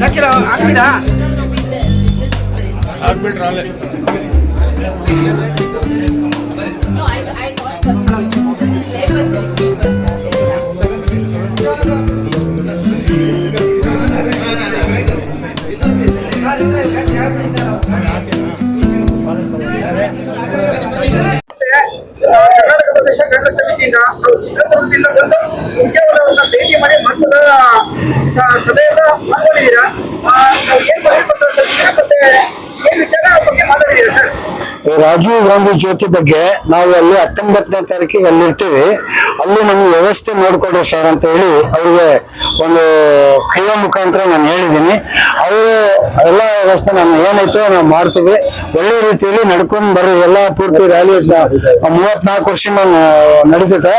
ಹಾಕಿರ ಹಾಕ್ತೀರಾ? ಕರ್ನಾಟಕ ಪ್ರದೇಶ ಕಾಂಗ್ರೆಸ್ ಸಮಿತಿಯಿಂದ ನಾವು ಚಿತ್ರದುರ್ಗದಿಂದ ಬಂದು ಮುಖ್ಯವಾದವನ್ನ ಭೇಟಿ ಮಾಡಿ ಮಕ್ಕಳ ಸಭೆಯನ್ನ ಪಾಲ್ಗೊಂಡಿದ್ದೀರಾ ಆ, ನಾವು ಏನ್ ಮನವಿ ಪತ್ರ ಸಲ್ಲಿಸಿದ್ದೀರಾ ಮತ್ತೆ ಏನ್ ವಿಚಾರ ಅವ್ರ ಬಗ್ಗೆ ಮಾತಾಡಿದ್ದೀರಾ ಸರ್ ರಾಜೀವ್ ಗಾಂಧಿ ಜ್ಯೋತಿ ಬಗ್ಗೆ ನಾವು ಅಲ್ಲಿ ಹತ್ತೊಂಬತ್ತನೇ ತಾರೀಕಿಗೆ ಅಲ್ಲಿ ಇರ್ತೀವಿ. ಅಲ್ಲಿ ನಮ್ಗೆ ವ್ಯವಸ್ಥೆ ಮಾಡಿಕೊಡ್ರಿ ಸರ್ ಅಂತ ಹೇಳಿ ಅವ್ರಿಗೆ ಒಂದು ಕ್ರಿಯೆ ಮುಖಾಂತರ ನಾನು ಹೇಳಿದ್ದೀನಿ. ಅವರು ಎಲ್ಲ ವ್ಯವಸ್ಥೆ ನಾನು ಏನೈತೋ ನಾವು ಮಾಡ್ತೀವಿ. ಒಳ್ಳೆ ರೀತಿಯಲ್ಲಿ ನಡ್ಕೊಂಡು ಬರ್ರಿ ಎಲ್ಲ ಪೂರ್ತಿ ರ್ಯಾಲಿ ಮೂವತ್ನಾಲ್ಕು ನಾನು ನಡೀತೈತೆ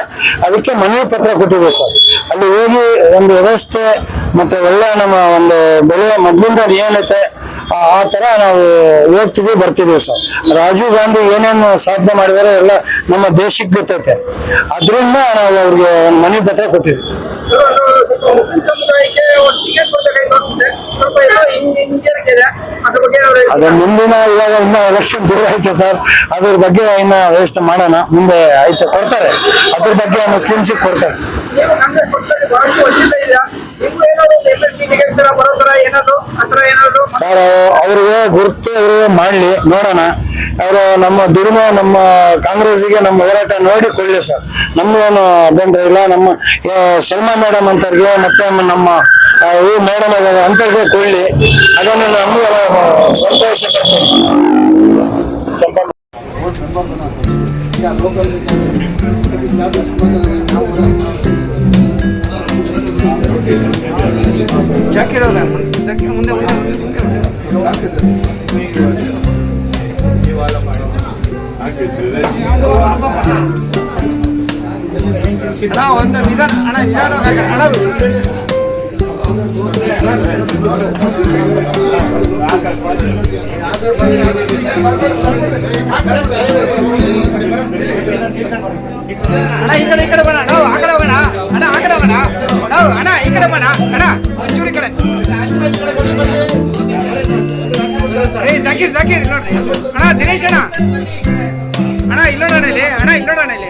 ಅದಕ್ಕೆ ಮನವಿ ಪತ್ರ ಕೊಟ್ಟಿದ್ದೀವಿ ಸರ್ ಅಲ್ಲಿ ಹೋಗಿ ಒಂದು ವ್ಯವಸ್ಥೆ ಮತ್ತೆ ಎಲ್ಲ ನಮ್ಮ ಒಂದು ಬೆಳೆ ಮೊದ್ಲಿಂದ ಏನೈತೆ, ಆ ತರ ನಾವು ಹೋಗ್ತೀವಿ ಬರ್ತಿದೀವಿ ಸರ್. ರಾಜೀವ್ ಗಾಂಧಿ ಏನೇನು ಸಾಧನೆ ಮಾಡಿದಾರೆ ಎಲ್ಲ ನಮ್ಮ ದೇಶಕ್ಕೆ ಗೊತ್ತೈತೆ. ಅದರಿಂದ ನಾವು ಅವ್ರಿಗೆ ಒಂದು ಮನೆ ಪತ್ರ ಕೊಟ್ಟಿದ್ವಿ. ಅದು ಮುಂದಿನ ಇವಾಗ ಇನ್ನ ಎಲೆಕ್ಷನ್ ದೂರ ಐತೆ ಸರ್. ಅದ್ರ ಬಗ್ಗೆ ಇನ್ನ ವ್ಯವಸ್ಥೆ ಮಾಡೋಣ. ಮುಂದೆ ಐತೆ ಕೊಡ್ತಾರೆ. ಅದ್ರ ಬಗ್ಗೆ ಮುಸ್ಲಿಮ್ಸಿಗೆ ಕೊಡ್ತಾರೆ. ನೀವು ಕಾಂಗ್ರೆಸ್ ಪಕ್ಷದಲ್ಲಿ ಬಹಳಷ್ಟು ವಂಚಿತ ಇದೆಯಾ ನೀವು ಏನಾದ್ರು ಒಂದು ಎಂ ಎಸ್ ಸಿ ಟಿಕೆಟ್ ತರ ಬರೋ ತರ ಏನಾದ್ರು ಆ ಏನಾದ್ರು ಸರ್ ಅವ್ರಿಗೆ ಗುರುತು ಅವ್ರಿಗೆ ಮಾಡ್ಲಿ ನೋಡೋಣ. ಅವರು ನಮ್ಮ ದುರ್ಮ ನಮ್ಮ ಕಾಂಗ್ರೆಸ್ಗೆ ನಮ್ಮ ಹೋರಾಟ ನೋಡಿ ಕೊಳ್ಳಿ ಸರ್. ನಮ್ಗೇನು ಅಭ್ಯಂತರ ಇಲ್ಲ. ನಮ್ಮ ಶರ್ಮಾ ಮೇಡಮ್ ಅಂತವ್ರಿಗೆ ಮತ್ತೆ ನಮ್ಮ ಆ, ಇವ್ರು ಮೇಡಮ್ ಅಂತವ್ರಿಗೆ ಕೊಳ್ಳಿ ಅದನ್ನು ನಮ್ಗೆ ಸಂತೋಷ ಪಡ್ತೀವಿ ಕೆಂಪಮ್ಮ ಜಾಕಿರ್ ಅವ್ರೆ ಜಾಕಿರ್ ಮುಂದೆ ಮುಂದೆ ಅಣ್ಣ ಒಂದು ನಿಧಾನ ಅಣ್ಣ ನಿಧಾನ ಅಣ್ಣ ಅಣ್ಣ, ಈ ಕಡೆ ಈ ಕಡೆ ಬಣ್ಣ ನಾವು ಆ ಕಡೆ ಹೋಗೋಣ. ಅಣ್ಣ, ಆ ಕಡೆ ಹೋಗೋಣ. ನಾವು ಅಣ್ಣ, ಈ ಕಡೆ ಬಣ್ಣ ಅಣ್ಣ, ಒಂಚೂರು ಈ ಕಡೆ. ಏ, ಜಾಕೀರ್ ಜಾಕೀರ್ ನೋಡ್ರಿ. ಅಣ್ಣ, ದಿನೇಶ್ ಅಣ್ಣ. ಅಣ್ಣ, ಇಲ್ಲೋಣ ಇಲ್ಲಿ. ಅಣ್ಣ, ಇಲ್ಲೋಣ ಇಲ್ಲಿ.